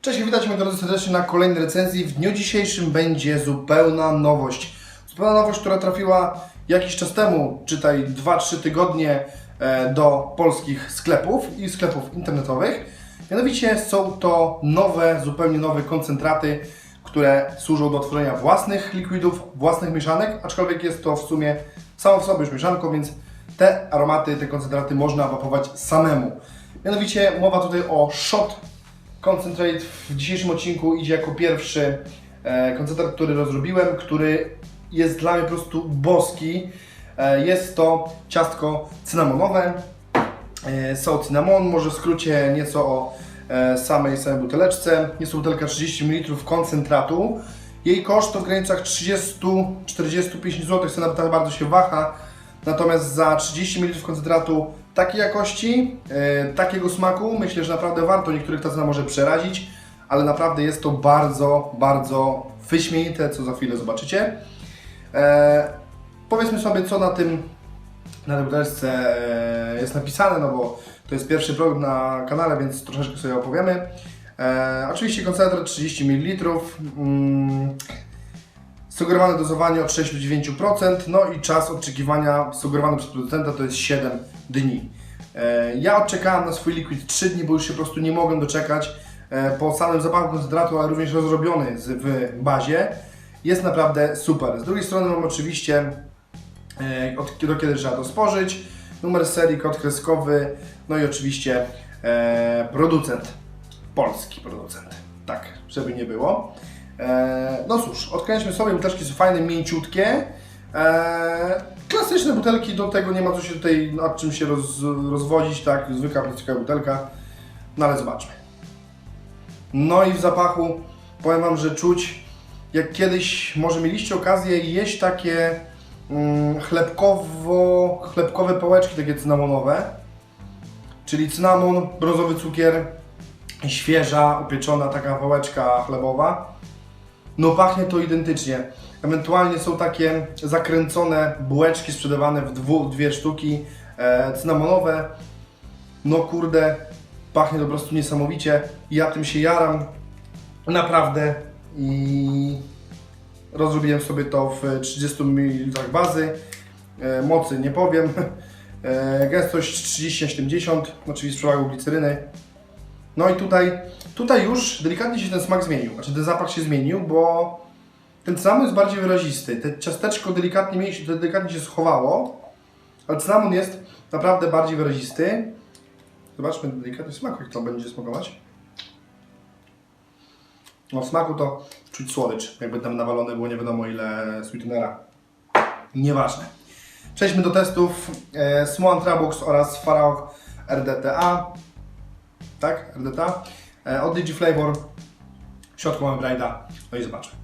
Cześć, witajcie moi drodzy serdecznie na kolejnej recenzji. W dniu dzisiejszym będzie zupełna nowość. Zupełna nowość, która trafiła jakiś czas temu, czytaj 2-3 tygodnie e, do polskich sklepów i sklepów internetowych. Mianowicie są to nowe, zupełnie nowe koncentraty, które służą do tworzenia własnych likwidów, własnych mieszanek, aczkolwiek jest to w sumie samo w sobie już mieszanką, więc te aromaty, te koncentraty można wapować samemu. Mianowicie mowa tutaj o Shot Concentrate w dzisiejszym odcinku idzie jako pierwszy e, koncentrat, który rozrobiłem, który jest dla mnie po prostu boski. E, jest to ciastko cynamonowe. E, so cynamon, może w skrócie nieco o samej, samej buteleczce. Jest to butelka 30 ml koncentratu. Jej koszt to w granicach 30-45 zł, cena bardzo się waha. Natomiast za 30 ml koncentratu takiej jakości, e, takiego smaku, myślę, że naprawdę warto. Niektórych ta cena może przerazić, ale naprawdę jest to bardzo, bardzo wyśmienite, co za chwilę zobaczycie. E, powiedzmy sobie, co na tym na tej butelce e, jest napisane, no bo to jest pierwszy produkt na kanale, więc troszeczkę sobie opowiemy. E, oczywiście koncentrat 30 ml. Mm, Sugerowane dozowanie od 6 do 9%, no i czas oczekiwania sugerowany przez producenta to jest 7 dni. E, Ja odczekałem na swój liquid 3 dni, bo już się po prostu nie mogłem doczekać. E, Po samym zapachu koncentratu, ale również rozrobiony w bazie, jest naprawdę super. Z drugiej strony mam oczywiście e, od do kiedy trzeba to spożyć, numer serii, kod kreskowy, no i oczywiście producent, polski producent, tak, żeby nie było. E, no cóż, odkręćmy sobie, butelki są fajne, mięciutkie, e, klasyczne butelki, do tego nie ma co się tutaj nad czym się roz, rozwodzić, tak, zwykła plastikowa butelka, no ale zobaczmy. No i w zapachu powiem Wam, że czuć jak kiedyś może mieliście okazję jeść takie mm, chlebkowo, chlebkowe pałeczki takie cynamonowe, czyli cynamon, brązowy cukier, świeża, upieczona taka pałeczka chlebowa. No pachnie to identycznie. Ewentualnie są takie zakręcone bułeczki sprzedawane w dwu, dwie sztuki e, cynamonowe. No kurde, pachnie to po prostu niesamowicie. Ja tym się jaram naprawdę i rozrobiłem sobie to w 30 ml bazy. E, mocy nie powiem. E, gęstość 30 na 70, oczywiście z przewagą gliceryny. No i tutaj, tutaj już delikatnie się ten smak zmienił, znaczy ten zapach się zmienił, bo ten cynamon jest bardziej wyrazisty. Te ciasteczko delikatnie, mniej delikatnie się schowało, ale cynamon jest naprawdę bardziej wyrazisty. Zobaczmy delikatny smak, jak to będzie smakować. No w smaku to czuć słodycz, jakby tam nawalone było nie wiadomo ile sweetenera. Nieważne. Przejdźmy do testów e, Smoan Trabox oraz Faraok RDTA. Tak? RDTA. E, od Digiflavor. W środku mamy Braida. No i zobaczmy.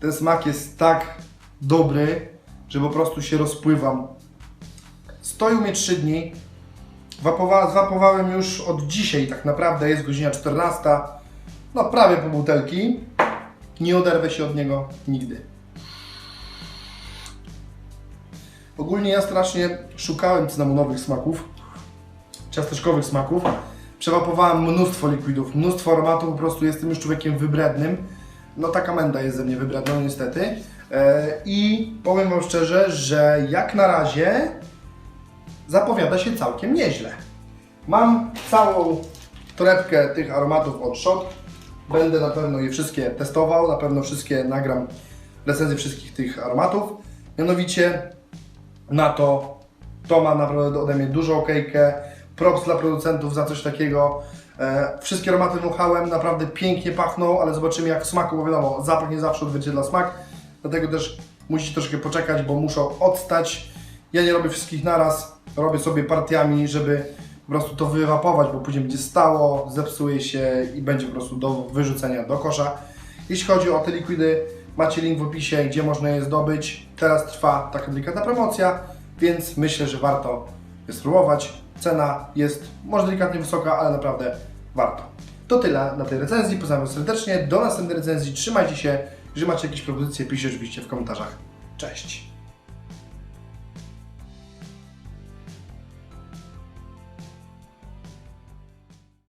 Ten smak jest tak dobry, że po prostu się rozpływam. Stoi u mnie 3 dni. Wapowa- zwapowałem już od dzisiaj, tak naprawdę jest godzina 14. No prawie po butelki. Nie oderwę się od niego nigdy. Ogólnie ja strasznie szukałem cynamonowych smaków, ciasteczkowych smaków. Przewapowałem mnóstwo likwidów, mnóstwo aromatów, po prostu jestem już człowiekiem wybrednym. No taka menda jest ze mnie wybredna, niestety. E, I powiem Wam szczerze, że jak na razie zapowiada się całkiem nieźle. Mam całą torebkę tych aromatów od Shot. Będę na pewno je wszystkie testował, na pewno wszystkie nagram recenzje wszystkich tych aromatów. Mianowicie na to, to ma naprawdę ode mnie dużą okejkę. Props dla producentów za coś takiego. E, wszystkie aromaty wąchałem, naprawdę pięknie pachną, ale zobaczymy jak w smaku, bo wiadomo, zapach nie zawsze odzwierciedla smak. Dlatego też musicie troszkę poczekać, bo muszą odstać. Ja nie robię wszystkich naraz, robię sobie partiami, żeby po prostu to wywapować, bo później będzie stało, zepsuje się i będzie po prostu do wyrzucenia do kosza. Jeśli chodzi o te likwidy, macie link w opisie, gdzie można je zdobyć. Teraz trwa taka delikatna promocja, więc myślę, że warto je spróbować. Cena jest może delikatnie wysoka, ale naprawdę warto. To tyle na tej recenzji. Pozdrawiam serdecznie. Do następnej recenzji. Trzymajcie się Jeżeli macie jakieś propozycje, piszcie oczywiście w komentarzach. Cześć!